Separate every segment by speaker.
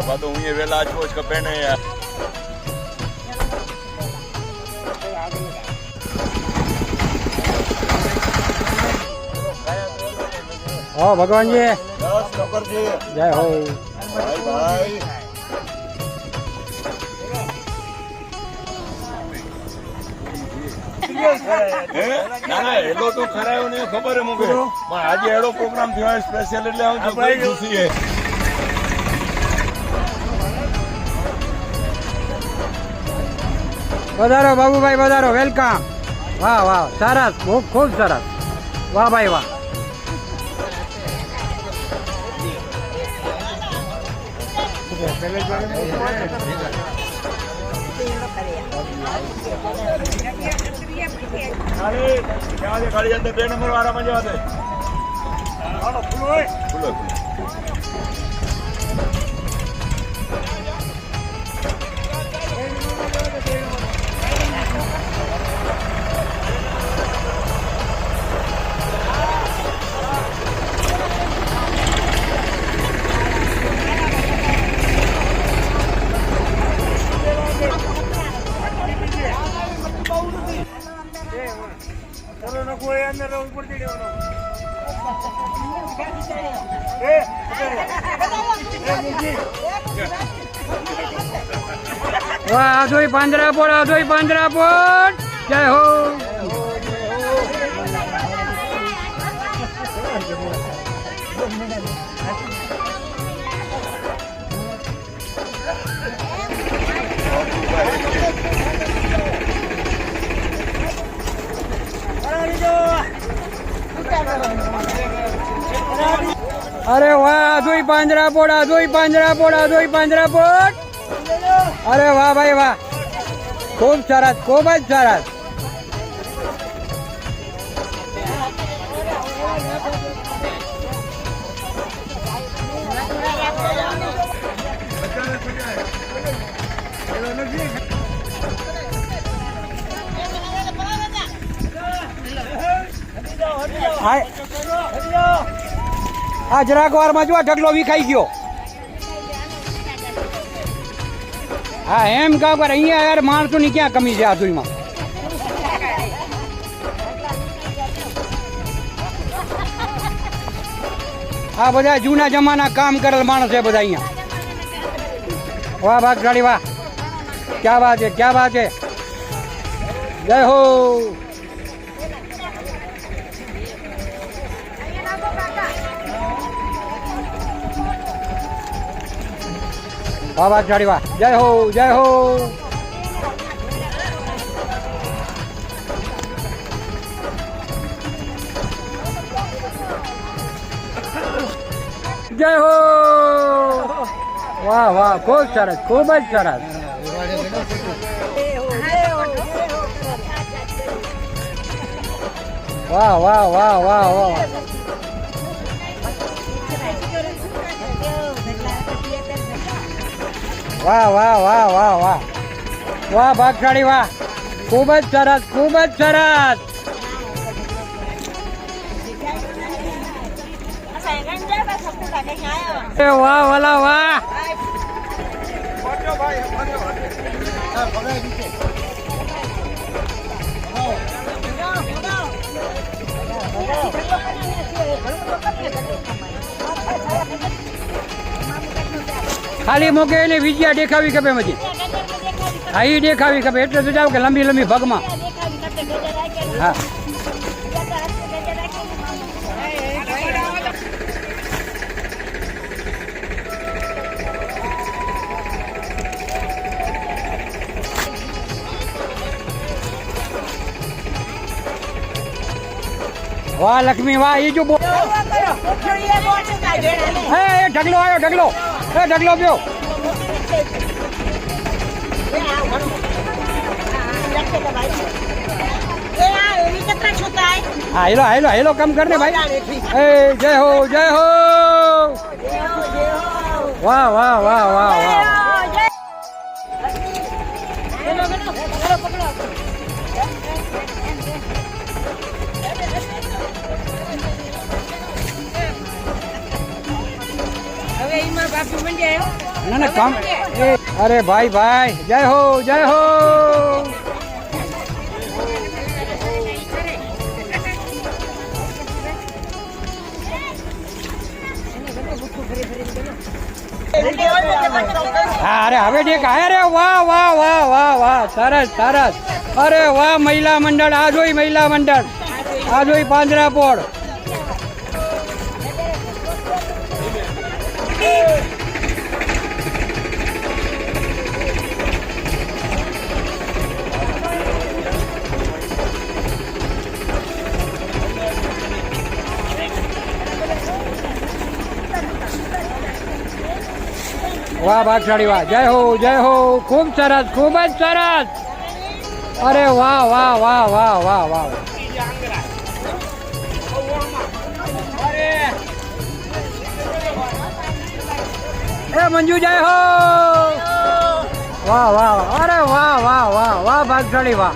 Speaker 1: બા તો હું એ વેલા આજો જ કપે ને યાર
Speaker 2: હો ભગવાનજી
Speaker 1: બસ નોકરજી
Speaker 2: જય હો
Speaker 1: ભાઈ ભાઈ હે? ના ના એલો તો ખરાયો ને ખબર હે મુકે પણ આજે એડો પ્રોગ્રામ થયો સ્પેશિયલ એટલે હું તો બહુ ખુશી હે।
Speaker 2: વધારો બાબુભાઈ વધારો વેલકમ વાહ વાહ સરસ ખૂબ ખૂબ સરસ વાહ ભાઈ વાહ
Speaker 1: ખાલી ખાલી અંદર બે નંબર વાળામાં જવા દે આપણે નખો એ અંદર ઉપર ચડી
Speaker 2: વાહ અધોઈ પાંદરા પોળ. અધોઈ પાંદરા જય હો. અરે વાહ જોઈ પાંજરા પોડ જોઈ પાંજરા પોડ જોઈ પાંજરા પોડ અરે વાહ ભાઈ વાહ ખૂબ સરસ ખૂબ જ સરસ આ- જરાક વારમાં જો ઢગલો વિખાઈ ગયો. હા, એમ કહો કરે અહીંયા યાર માણસો ની ક્યાં કમી છે આધુઈમાં આ બધા જૂના જમાના કામ કરેલ માણસ છે બધા અહીંયા. વાહ ભાગ ગાડી વાહ. ક્યાં વાત છે, ક્યાં વાત છે? જય હો. વાહ ગાડી વાહ. જય હો જય હો. જય હો. વાહ વાહ, ખૂબ સરસ, ખૂબ જ સરસ. વાહ વાહ વાહ વાહ વાહ. વાહ વાહ વાહ વાહ વાહ. વાહ, ભાગશાળી, વાહ. ખૂબ જ સરસ, ખૂબ જ સરસ. વાહ, વાલા, વાહ. ખાલી મૂકે એને વિજયા દેખાવી ખપે મજી. હા એ દેખાવી ખપે એટલે તો જાવ કે લંબી લંબી ભગમાં. હા. વાહ લક્ષ્મી વાહ એ જો બો હે ઢગલો આવ્યો ઢગલો. એ ઢગલો પ્યો હેલો હેલો હેલો કમ કર ને ભાઈ. એ જય હો જય હો. વાહ વાહ વાહ વાહ વાહ. ના ના કામ અરે ભાઈ ભાઈ જય હો જય હો. હા અરે હવે ઠીક અરે વાહ વાહ વાહ વાહ વાહ સરસ સરસ. અરે વાહ મહિલા મંડળ આ જોઈ મહિલા મંડળ. આ જોઈ પાંજરાપોળ વાહ ભાગશાળી વાહ. જય હો જય હો. ખૂબ સરસ, ખૂબ જ સરસ. અરે વાહ વાહ વાહ વાહ વાહ વાહ. એ મંજુ, જય હો. વાહ વાહ અરે વાહ વાહ વાહ વાહ ભાગશાળી વાહ.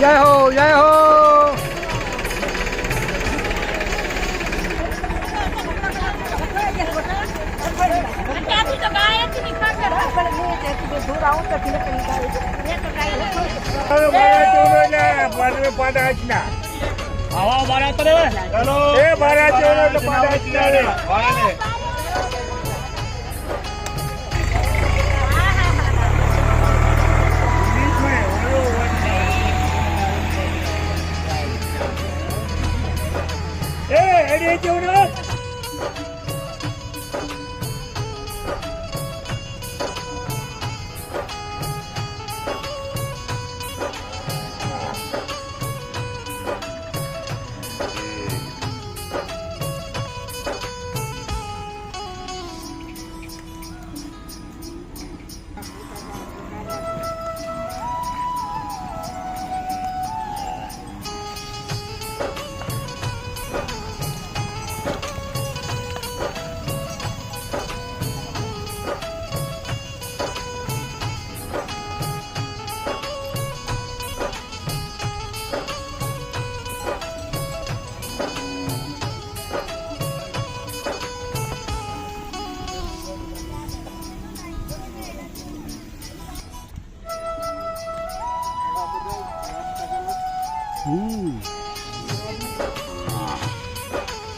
Speaker 2: જય હો જય હો.
Speaker 3: ત્યાંથી મારા તો ધીરે ધીરે એ
Speaker 4: ચોરો તો પાડા જ ના રે.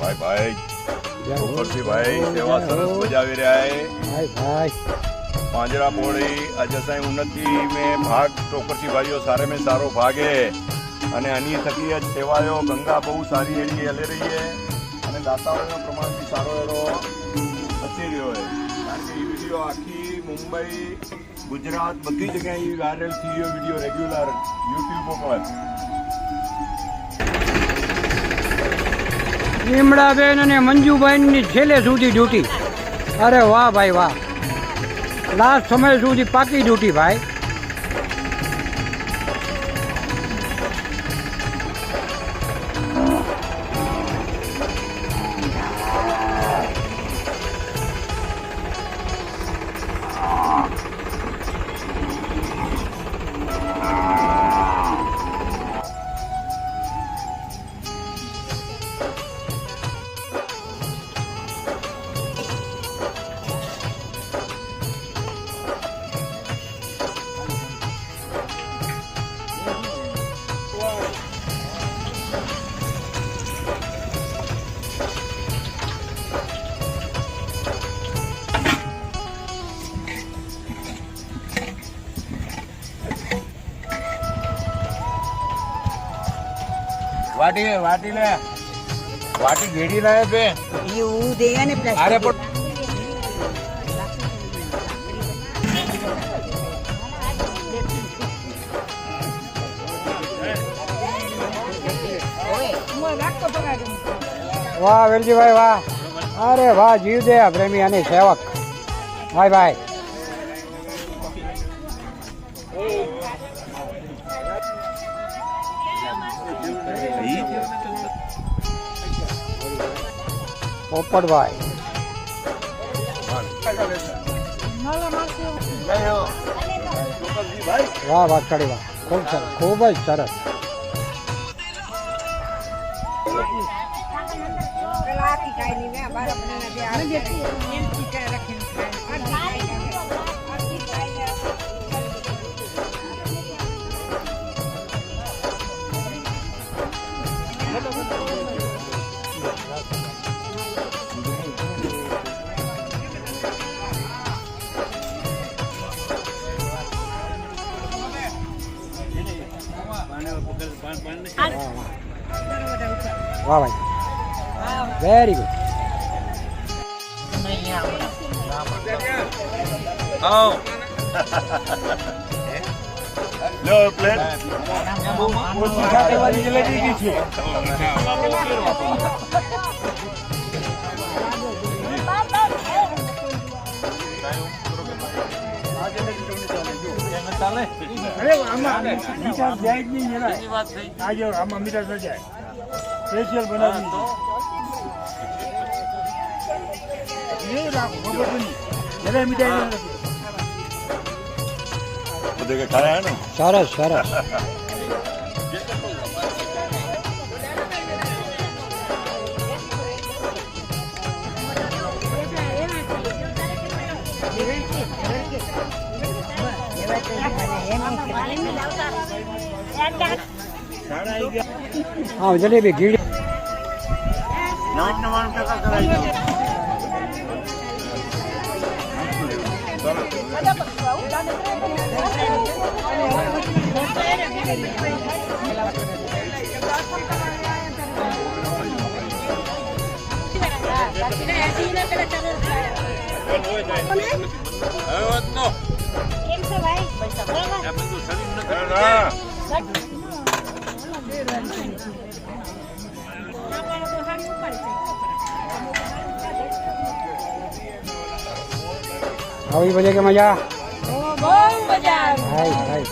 Speaker 1: ભાઈ ભાઈ. ગોકળજીભાઈ સેવા સરસ બજાવી રહ્યા
Speaker 2: છે
Speaker 1: પાંજરા પોળી આજે સાહેબ ઉન્નતિ મેં ભાગ ટોકરજી ભાઈઓ સારે મેં સારો ભાગે. અને અન્ય થકી જ સેવાઓ ગંગા બહુ સારી એવી હલે રહી છે. અને દાતાઓનો પ્રમાણ બી સારો એવો વધી રહ્યો છે. કારણ કે એ વીડિયો આખી મુંબઈ ગુજરાત બધી જગ્યાએ વાયરલ થઈ ગયો વીડિયો રેગ્યુલર યુટ્યુબ ઉપર
Speaker 2: લીમડાબેન અને મંજુભાઈની છેલ્લે સુધી ડ્યુટી. અરે વાહ ભાઈ વાહ. લાસ્ટ સમય સુધી પાકી ડ્યુટી ભાઈ.
Speaker 4: વાટી વાટી લે. વાટી ઘેડી લે બે
Speaker 3: ને પ્લાસ્ટિક.
Speaker 4: અરે પણ
Speaker 2: વાહ વેલજીભાઈ વાહ. અરે વાહ જીવ દે પ્રેમી અને સેવક. ભાઈ ભાઈ. પોપટભાઈ વાહ વાહ વાહ. ખૂબ સરસ ખૂબ જ સરસ. વાહ ભાઈ વેરી ગુડ
Speaker 1: લો પ્લેટ
Speaker 4: અરે આમાં મીઠા જાય જ નહીં જરા આજે આમાં મીઠા ન જાય સ્પેશિયલ બનાવી નહીં રાખો ખબર તો નહીં જરા મીઠાઈ ન રાખો.
Speaker 1: બધે કે ખાયા હે ને
Speaker 2: સરસ સરસ હા જલેબી ઘીડી
Speaker 3: કેમ છે ભાઈ બરાબર.
Speaker 1: ના
Speaker 2: આવી બજે કે મજા?
Speaker 3: બહુ મજા
Speaker 2: હાય હાય.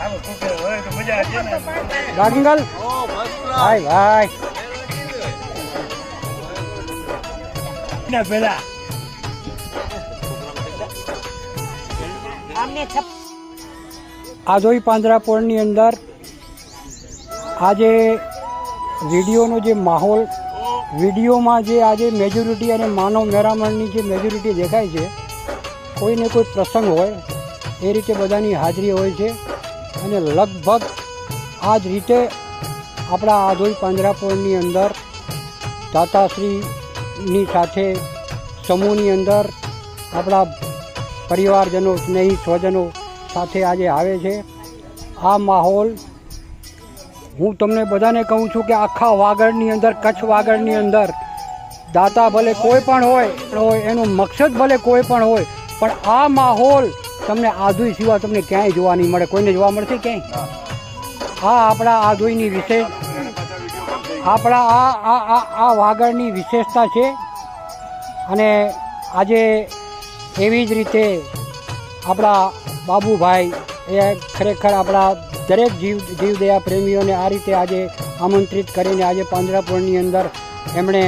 Speaker 4: આમાં કોકે હોય તો મજા આવે ને
Speaker 2: ડાકિંગલ હાય. ભાઈ
Speaker 4: ના પેલા.
Speaker 3: આમને છપ
Speaker 2: આ જોઈ પાંજરાપોળની અંદર આજે વિડીયોનો જે માહોલ, વિડીયોમાં જે આજે મેજોરિટી અને માનવ મેરામણની જે મેજોરિટી દેખાય છે, કોઈને કોઈ પ્રસંગ હોય, એ રીતે બધાની હાજરી હોય છે. અને લગભગ આ જ રીતે આપણા આધોઈ પાંજરાપોળની અંદર દાતાશ્રીની સાથે, સમૂહની અંદર આપણા પરિવારજનો, સ્નેહી સ્વજનો સાથે આજે આવે છે. આ માહોલ હું તમને બધાને કહું છું કે આખા વાગડની અંદર, કચ્છ વાગડની અંદર દાતા ભલે કોઈ પણ હોય એનો મકસદ ભલે કોઈ પણ હોય, પણ આ માહોલ તમને આધુઈ સિવાય તમને ક્યાંય જોવા નહીં મળે. કોઈને જોવા મળશે ક્યાંય? આ આપણા આધુઈની વિશેષ આપણા આ આ આ વાગડની વિશેષતા છે. અને આજે એવી જ રીતે આપણા બાબુભાઈ, એ ખરેખર આપણા દરેક જીવ, જીવદયા પ્રેમીઓને આ રીતે આજે આમંત્રિત કરીને આજે પાંજરાપોળની અંદર એમણે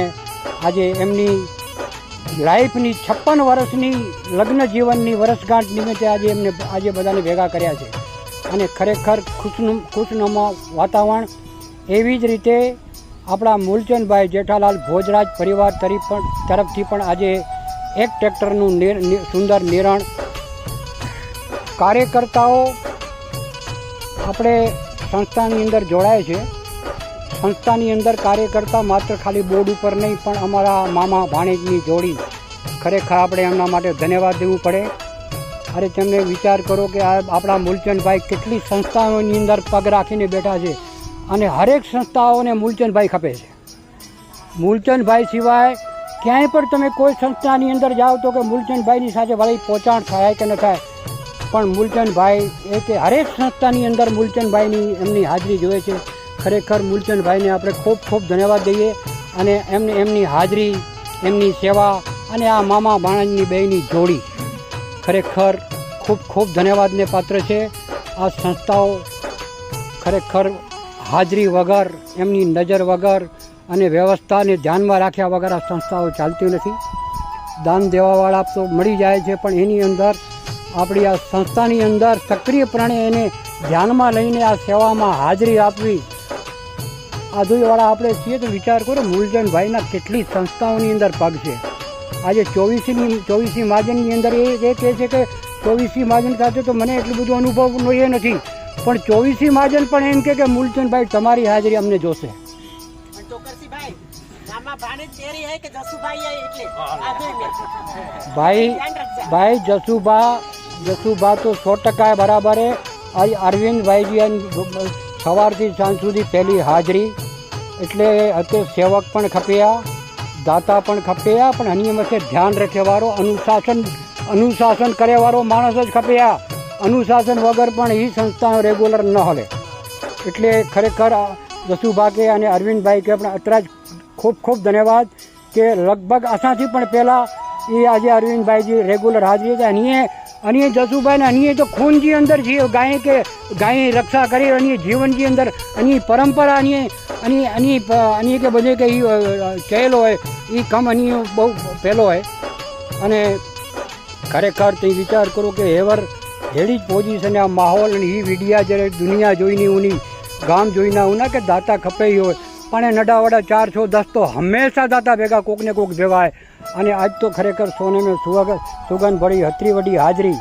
Speaker 2: આજે એમની લાઈફની છપ્પન વર્ષની લગ્ન જીવનની વર્ષગાંઠ નિમિત્તે આજે એમને આજે બધાને ભેગા કર્યા છે. અને ખરેખર ખુશનું, ખુશનુમા વાતાવરણ એવી જ રીતે આપણા મૂલચંદભાઈ જેઠાલાલ ભોજરાજ પરિવાર તરી પણ, તરફથી પણ આજે એક ટ્રેક્ટરનું સુંદર નિરણ કાર્યકર્તાઓ આપણે સંસ્થાની અંદર જોડાય છે. સંસ્થાની અંદર કાર્યકર્તા માત્ર ખાલી બોર્ડ ઉપર નહીં, પણ અમારા મામા ભાણેજની જોડી ખરેખર આપણે એમના માટે ધન્યવાદ દેવું પડે. અરે તેમને વિચાર કરો કે આ આપણા મૂલચંદભાઈ કેટલી સંસ્થાઓની અંદર પગ રાખીને બેઠા છે અને હરેક સંસ્થાઓને મૂલચંદભાઈ ખપે છે. મૂલચંદભાઈ સિવાય ક્યાંય પણ તમે કોઈ સંસ્થાની અંદર જાઓ તો કે મૂલચંદભાઈની સાથે ભલે પહોંચાણ થાય કે ન થાય પણ મૂલચંદભાઈ એ કે હરેક સંસ્થાની અંદર મૂલચંદભાઈની એમની હાજરી જોઈએ છે. ખરેખર મૂલચંદભાઈને આપણે ખૂબ ખૂબ ધન્યવાદ દઈએ અને એમને એમની હાજરી, એમની સેવા અને આ મામા ભાણજની બેયની જોડી ખરેખર ખૂબ ખૂબ ધન્યવાદને પાત્ર છે. આ સંસ્થાઓ ખરેખર હાજરી વગર, એમની નજર વગર અને વ્યવસ્થાને ધ્યાનમાં રાખ્યા વગર આ સંસ્થાઓ ચાલતી નથી. દાન દેવાવાળા તો મળી જાય છે, પણ એની અંદર આપણી આ સંસ્થાની અંદર સક્રિયપણે એને ધ્યાનમાં લઈને આ સેવામાં હાજરી આપવી. આધુવાળા આપણે છીએ તો વિચાર કરો મૂલચંદભાઈના કેટલી સંસ્થાઓની અંદર પગ છે. આજે ચોવીસીની ચોવીસી માજનની અંદર એ એ કહે છે કે ચોવીસી માજન સાથે તો મને એટલું બધું અનુભવનો એ નથી પણ ચોવીસી માજન પણ એમ કે મૂલચંદભાઈ તમારી હાજરી અમને જોશે.
Speaker 5: આ
Speaker 2: ભાઈ ભાઈ જસુભા જસુભા તો સો ટકા બરાબર અરવિંદભાઈજી સવારથી સાંજ સુધી પહેલી હાજરી. એટલે અત્યારે સેવક પણ ખપ્યા, દાતા પણ ખપ્યા, પણ અન્ય વચ્ચે ધ્યાન રાખેવાળો, અનુશાસન અનુશાસન કરેવાળો માણસ જ ખપ્યા. અનુશાસન વગર પણ એ સંસ્થા રેગ્યુલર ન હલે. એટલે ખરેખર જસુભા કે અને અરવિંદભાઈ કે પણ અત્યારે જ ખૂબ ખૂબ ધન્યવાદ કે લગભગ અસાથી પણ પહેલાં એ આજે અરવિંદભાઈજી રેગ્યુલર હાજરી હતા. અનીએ જસુભાઈ જસુભાઈને અનીએ તો ખૂનજી અંદર જે ગાય કે ગાય રક્ષા કરી અને જીવનજી અંદર અને પરંપરા અને અની અની અની કે બધે કે ચહેલો હોય એ કમ અની બહુ પહેલો હોય. અને ખરેખર તે વિચાર કરો કે હેવર હેડી જ પોઝિશન આ માહોલ અને એ વિડિયા જ્યારે દુનિયા જોઈને ઉની ગામ જોઈને ઉના કે દાતા ખપે હોય. પણ એ નડાવડા ચાર છો દસ તો હંમેશા દાતા ભેગા કોકને કોક ભેવાય. અને આજ તો ખરેખર સોને મેં સુવગ, સુગંધ ભરી હતરી વડી હાજરી.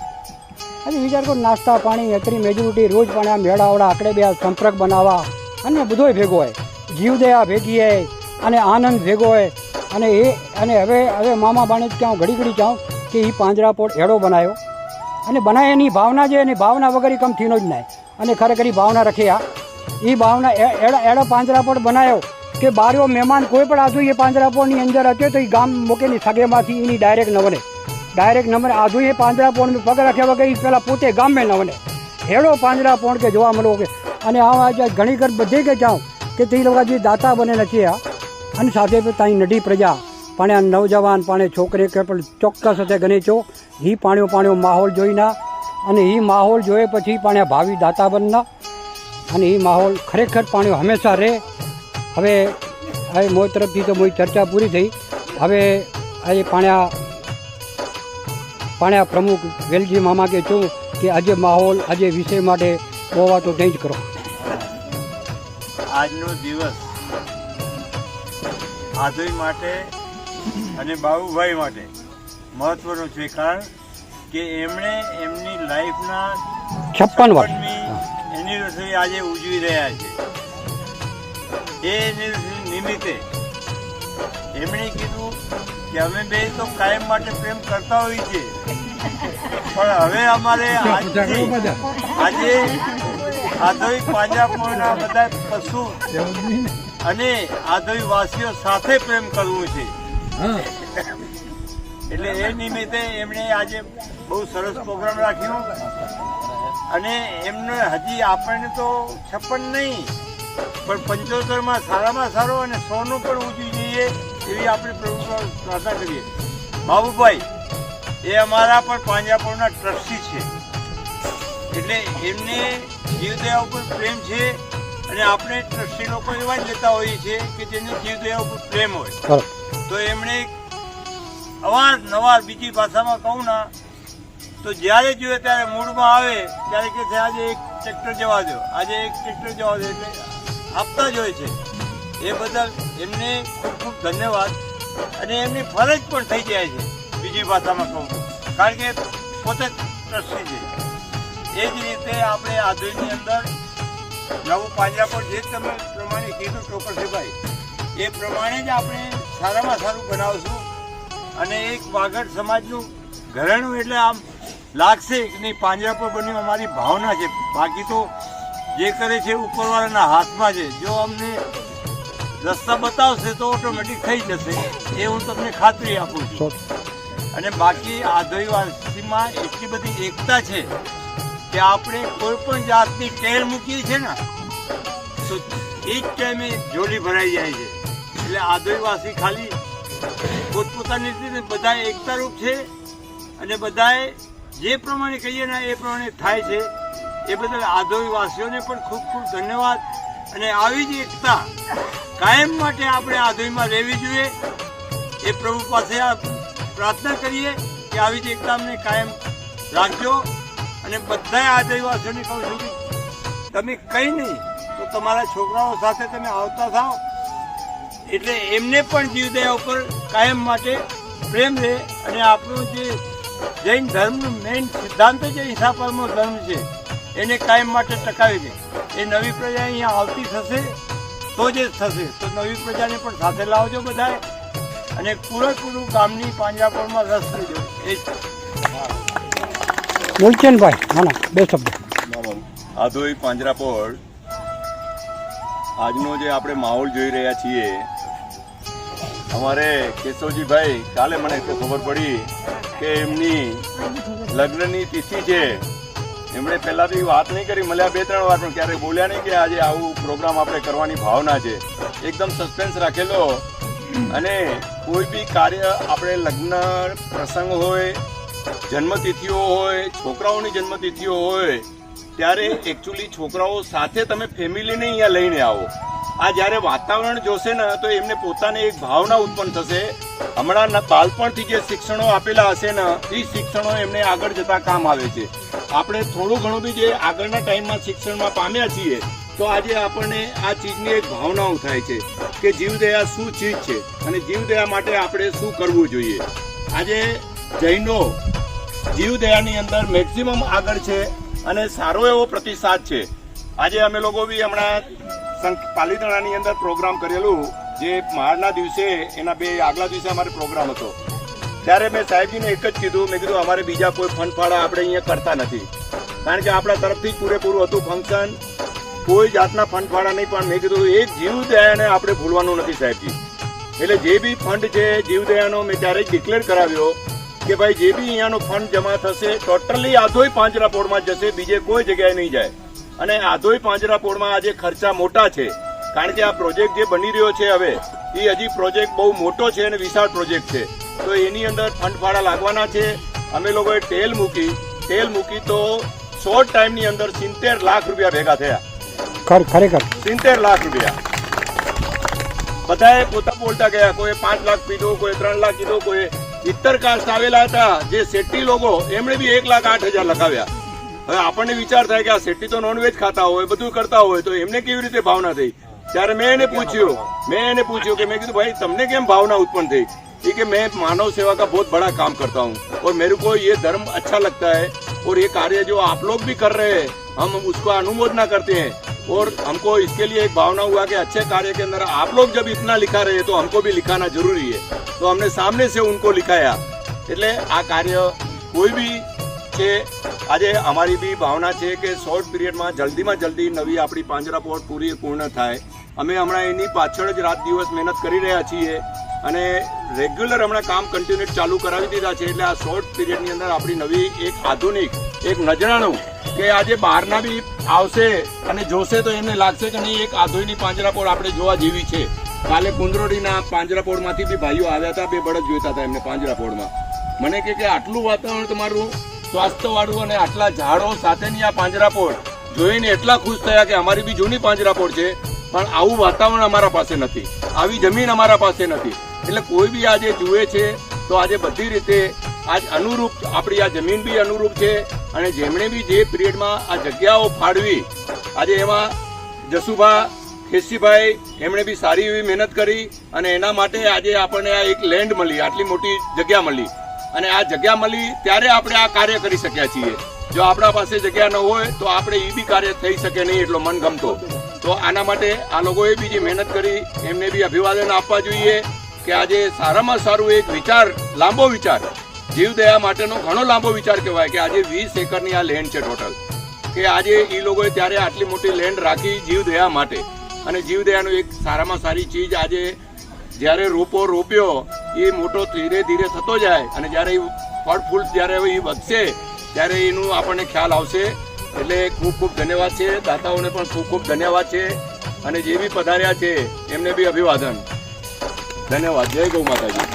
Speaker 2: અને વિચાર કરો, નાસ્તા પાણી, હતરી, મેજોરિટી, રોજ પણ આ મેળાવડા આકડે બે આ સંપર્ક બનાવવા. અને બધોય ભેગો હોય. જીવદયા ભેગી હોય, અને આનંદ ભેગો હોય. અને એ, અને હવે હવે મામા બાણે ક્યાં ઘડી ઘડી જાઉં કે એ પાંજરાપોટ એડો બનાવ્યો અને બનાવે એની ભાવના જે, એની ભાવના વગર એ કમ થીનો જ નહીં. અને ખરેખર એ ભાવના રખ્યા એ ભાવના એડો એડો પાંજરાપોળ બનાવ્યો કે બારીઓ મહેમાન કોઈ પણ આજુ એ પાંજરાપોળની અંદર હતો તો એ ગામ મૂકેલી સગેમાંથી એની ડાયરેક્ટ ન વને ડાયરેક્ટ નંબર આજુ એ પાંજરાપોળ પગ રાખ્યા વગર એ પહેલાં પોતે ગામે ન વને હેડો પાંજરાપોળ કે જોવા મળો કે અને આવા ઘણી ઘર બધે કે જાઉં કે તે લોકો જે દાતા બને નથી આ. અને સાથે ત્યાં નડી પ્રજા. પણ આ નવજવાન પણ છોકરી કે પણ ચોક્કસ હશે ગણી છો. એ પાણીઓ પાણીઓ માહોલ જોઈના અને એ માહોલ જોયે પછી પાણી ભાવિ દાતા બનના. અને એ માહોલ ખરેખર પાણી હંમેશા રહે. હવે હવે મોય તરફથી તો મોઈ ચર્ચા પૂરી થઈ. હવે આજે પાણ્યા પાણ્યા પ્રમુખ વેલજી મામા કે છું કે આજે માહોલ આજે વિષય માટે હોવા તો નહીં જ કરો.
Speaker 6: આજનો દિવસ આધોઈ માટે અને બાબુભાઈ માટે મહત્વનો છે કારણ કે એમણે એમની લાઈફના
Speaker 2: છપ્પન વર્ષ.
Speaker 6: એનિવર્સરી આજે ઉજવી રહ્યા છે. એ એનિવર્સરી નિમિત્તે એમણે કીધું કે અમે બે તો કાયમ માટે પ્રેમ કરતા હોઈએ છીએ. પણ હવે અમારે આજે આધોઈ પાંજરાપોળના બધા પશુ અને આધોઈ વાસીઓ સાથે પ્રેમ કરવું છે. એટલે એ નિમિત્તે એમણે આજે બહુ સરસ પ્રોગ્રામ રાખ્યો. અને એમને હજી આપણને તો છપ્પન નહીં પણ પંચોતેરમાં સારામાં સારો અને સોનું પણ ઊંચું જોઈએ એવી આપણે પ્રભુ પ્રાર્થના કરીએ. બાબુભાઈ એ અમારા પણ પાંજરાપોળના ટ્રસ્ટી છે. એટલે એમને જીવદયા ઉપર પ્રેમ છે અને આપણે ટ્રસ્ટી લોકો એવા જ લેતા હોઈએ છીએ કે જેને જીવદયા ઉપર પ્રેમ હોય. તો એમણે અવારનવાર બીજી ભાષામાં કહું ના તો જ્યારે જોઈએ ત્યારે મૂડમાં આવે, ત્યારે કે છે, આજે એક ટ્રેક્ટર જવા દો. આજે એક ટ્રેક્ટર જવા દો, એટલે આપતા જ હોય છે. એ બદલ એમને ખૂબ ખૂબ ધન્યવાદ. અને એમની ફરજ પણ થઈ જાય છે, બીજી ભાષામાં કહું. કારણ કે પોતે ટ્રસ્ટી છે. એ જ રીતે આપણે આધુનિકની અંદર નવું પાંજરા પર જે તમે પ્રમાણે કીધું ચોકસીભાઈ એ પ્રમાણે જ આપણે સારામાં સારું બનાવશું. અને એક વાગડ સમાજનું ઘરેણું એટલે આમ લાગશે કે નહીં પાંજરા પર બન્યું અમારી ભાવના છે. બાકી તો જે કરે છે ઉપરવાળાના હાથમાં છે. જો અમને રસ્તા બતાવશે તો ઓટોમેટિક થઈ જશે. એ હું તમને ખાતરી આપું છું. અને બાકી આદિવાસીમાં એટલી બધી એકતા છે કે આપણે કોઈ પણ જાતની ટેર મૂકીએ છીએ ને તો એ જ ટાઈમે જોડી ભરાઈ જાય છે. એટલે આદિવાસી ખાલી પોતપોતાની રીતે બધા એકતારૂપ છે અને બધાએ જે પ્રમાણે કહીએ ને, એ પ્રમાણે થાય છે. એ બદલ આદિવાસીઓને પણ ખૂબ ખૂબ ધન્યવાદ. અને આવી જ એકતા કાયમ માટે આપણે આધોઈમાં રહેવી જોઈએ. એ પ્રભુ પાસે આ પ્રાર્થના કરીએ કે આવી જ એકતા અમને કાયમ રાખજો. અને બધા આદિવાસીઓને કહું છું કે, તમે કંઈ નહીં, તો તમારા છોકરાઓ સાથે તમે આવતા થાવ. એટલે એમને પણ જીવદયા ઉપર કાયમ માટે પ્રેમ રહે. અને આપણું જે જૈન ધર્મનું મેઇન સિદ્ધાંત જે ઈસાપરમો ધર્મ છે. એને કાયમ માટે ટકાવી દે. એ નવી પ્રજા અહીંયા આવતી થશે તો જ થશે. તો નવી પ્રજાને પણ સાથે લાવજો બધાએ અને પૂરેપૂરું ગામની પાંજરાપોળમાં રસ લેજો. એ જ.
Speaker 2: મૂલચંદભાઈ બે શબ્દ.
Speaker 1: આધોઈ પાંજરાપોળ. આજનો જે આપણે માહોલ જોઈ રહ્યા છીએ અમારે કેશવજીભાઈ કાલે મને ખબર પડી. કે એમની લગ્નની તિથિ છે. એમણે પહેલાંથી વાત નહીં કરી, મળ્યા બે, ત્રણ વાર પણ ક્યારેય બોલ્યા નહીં કે આજે આવું પ્રોગ્રામ આપણે કરવાની ભાવના છે. એકદમ સસ્પેન્સ રાખેલો. અને કોઈ બી કાર્ય આપણે લગ્ન પ્રસંગ હોય, જન્મતિથિઓ હોય, છોકરાઓની જન્મતિથિઓ હોય, ત્યારે એકચ્યુઅલી છોકરાઓ સાથે તમે ફેમિલીને અહીંયા લઈને આવો. આ જ્યારે વાતાવરણ જોશે ને, તો એમને પોતાને એક ભાવના ઉત્પન્ન થશે. હમણાં બાળપણથી જે શિક્ષણો આપેલા હશે ને, એ શિક્ષણો એમને આગળ જતા કામ આવે છે. આપણે થોડું ઘણું બી જે આગળના ટાઈમમાં શિક્ષણમાં પામ્યા છીએ, તો આજે આપણને આ ચીજની એક ભાવનાઓ થાય છે કે જીવદયા શું ચીજ છે અને જીવદયા માટે આપણે શું કરવું જોઈએ. આજે જૈનો જીવદયાની અંદર મેક્સિમમ આગળ છે અને સારો એવો પ્રતિસાદ છે. આજે અમે લોકો બી હમણાં પાલીતાણાની અંદર પ્રોગ્રામ કરેલું જે મારના દિવસે એના બે આગલા દિવસે અમારે પ્રોગ્રામ હતો. ત્યારે મેં સાહેબજીને એક જ કીધું, મેં કીધું, અમારે બીજા કોઈ ફંડફાળા આપણે અહીંયા કરતા નથી. કારણ કે આપણા તરફથી પૂરેપૂરું હતું ફંક્શન કોઈ જાતના ફંડફાળા નહીં, પણ મેં કીધું, એ જીવદયાને આપણે ભૂલવાનું નથી સાહેબજી. એટલે જે બી ફંડ છે, જીવદયાનો મેં ત્યારે જ ડિક્લેર કરાવ્યો કે ભાઈ, જે બી અહીંયાનો ફંડ જમા થશે ટોટલી આધોઈ પાંજરાપોળમાં જશે, બીજે કોઈ જગ્યાએ નહીં જાય. અને આધોઈ પાંજરાપોળમાં આજે ખર્ચા મોટા છે. કારણ કે આ પ્રોજેક્ટ જે બની રહ્યો છે હવે એ હજી પ્રોજેક્ટ બહુ મોટો છે અને વિશાળ પ્રોજેક્ટ છે. તો એની અંદર ફંડ ફાળા લાગવાના છે. અમે લોકોએ ટેલ મૂકી ટેલ મૂકી તો શોર્ટ ટાઈમની અંદર સિત્તેર લાખ રૂપિયા ભેગા થયા.
Speaker 2: ખર ખરેખર?
Speaker 1: સિત્તેર લાખ રૂપિયા. બધાએ પોતા બોલતા ગયા કોઈ પાંચ લાખ પીધો કોઈ ત્રણ લાખ કીધો કોઈ ઇત્તર કાસ્ટ આવેલા હતા જે શેટ્ટી લોકો એમણે બી એક લાખ આઠ હજાર લગાવ્યા. હવે આપણને વિચાર થાય કે આ શેટ્ટી તો નોનવેજ ખાતા હોય બધું કરતા હોય તો એમને કેવી રીતે ભાવના થઈ? ત્યારે મેં એને પૂછ્યું મેં એને પૂછ્યું કે મેં કીધું ભાઈ તમને કેમ ભાવના उत्पन्न થઈ ये कि मैं मानव सेवा का बहुत बड़ा काम करता हूँ और मेरे को ये धर्म अच्छा लगता है और ये कार्य जो आप लोग भी कर रहे हैं हम उसको अनुमोदना करते हैं और हमको इसके लिए एक भावना हुआ कि अच्छे कार्य के अंदर आप लोग जब इतना लिखा रहे हैं तो हमको भी लिखाना जरूरी है तो हमने सामने से उनको लिखाया એટલે આ કાર્ય કોઈ બી છે આજે અમારી બી ભાવના છે કે શોર્ટ પિરિયડમાં જલ્દીમાં જલ્દી નવી આપણી પાંજરાપોળ પૂરી પૂર્ણ થાય અમે હમણાં એની પાછળ જ રાત દિવસ મહેનત કરી રહ્યા છીએ અને રેગ્યુલર હમણાં કામ કન્ટિન્યુ ચાલુ કરાવી દીધા છે એટલે આ શોર્ટ પીરિયડની અંદર આપણી નવી એક આધુનિક, એક નજરાણું કે આજે બહારના બી આવશે અને જોશે તો એમને લાગશે કે નહીં, એક આધુનિક પાંજરાપોળ આપણે જોવા જેવી છે. કાલે કુંદરોડીના પાંજરાપોળમાંથી બી ભાઈઓ આવ્યા હતા, બે બળદ જોઈતા હતા એમને પાંજરાપોળમાં. મને કે આટલું વાતાવરણ તમારું સ્વાસ્થ્યવાળું અને આટલા ઝાડો સાથેની આ પાંજરાપોળ જોઈને એટલા ખુશ થયા કે અમારી બી જૂની પાંજરાપોળ છે. પણ આવું વાતાવરણ અમારા પાસે નથી. આવી જમીન અમારા પાસે નથી. એટલે કોઈ બી આજે જુએ છે, તો આજે બધી રીતે આજ અનુરૂપ આપણી આ જમીન બી અનુરૂપ છે અને જેમણે બી જે પિરિયડમાં આ જગ્યાઓ ફાળવી, આજે એમાં જસુભા ખેસીભાઈ એમણે બી સારી એવી મહેનત કરી અને એના માટે આજે આપણને આ એક લેન્ડ મળી, આટલી મોટી જગ્યા મળી. અને આ જગ્યા મળી ત્યારે આપણે આ કાર્ય કરી શક્યા છીએ. જો આપણા પાસે જગ્યા ન હોય, તો આપણે એ બી કાર્ય થઈ શકે નહીં એટલો મન ગમતો તો આના માટે આ લોકોએ બી જે મહેનત કરી, એમને બી અભિવાદન આપવા જોઈએ કે આજે સારામાં સારું એક વિચાર, લાંબો વિચાર જીવદયા માટેનો ઘણો લાંબો વિચાર કહેવાય કે આજે વીસ એકરની આ લેન્ડ છે ટોટલ કે આજે એ લોકોએ ત્યારે આટલી મોટી લેન્ડ રાખી જીવદયા માટે. અને જીવદયાનો એક સારામાં સારી ચીજ આજે જ્યારે રોપો રોપ્યો, એ મોટો ધીરે ધીરે થતો જાય અને જ્યારે એ ફળ ફૂલ જ્યારે એ વધશે, ત્યારે એનું આપણને ખ્યાલ આવશે એટલે ખૂબ ખૂબ ધન્યવાદ છે. દાતાઓને પણ ખૂબ ખૂબ ધન્યવાદ છે. અને જે બી પધાર્યા છે એમને બી અભિવાદન. ધન્યવાદ. જય ગૌ માતાજી.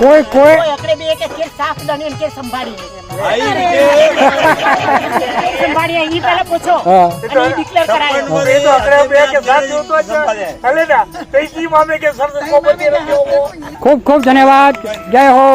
Speaker 2: કોઈ કોઈ.
Speaker 5: કોઈ અકડે બે કે કે સાફ દને કે સંભાળી સંભાળી ઈ પહેલા પૂછો. અને ડિક્લેર કરાયો.
Speaker 4: એ તો આપણે બે કે સાથ જોતો જ ચાલે ના તો ઈ ટીમ કે સર કોપર રખ્યો
Speaker 2: ખૂબ ખૂબ ધન્યવાદ. જય હો.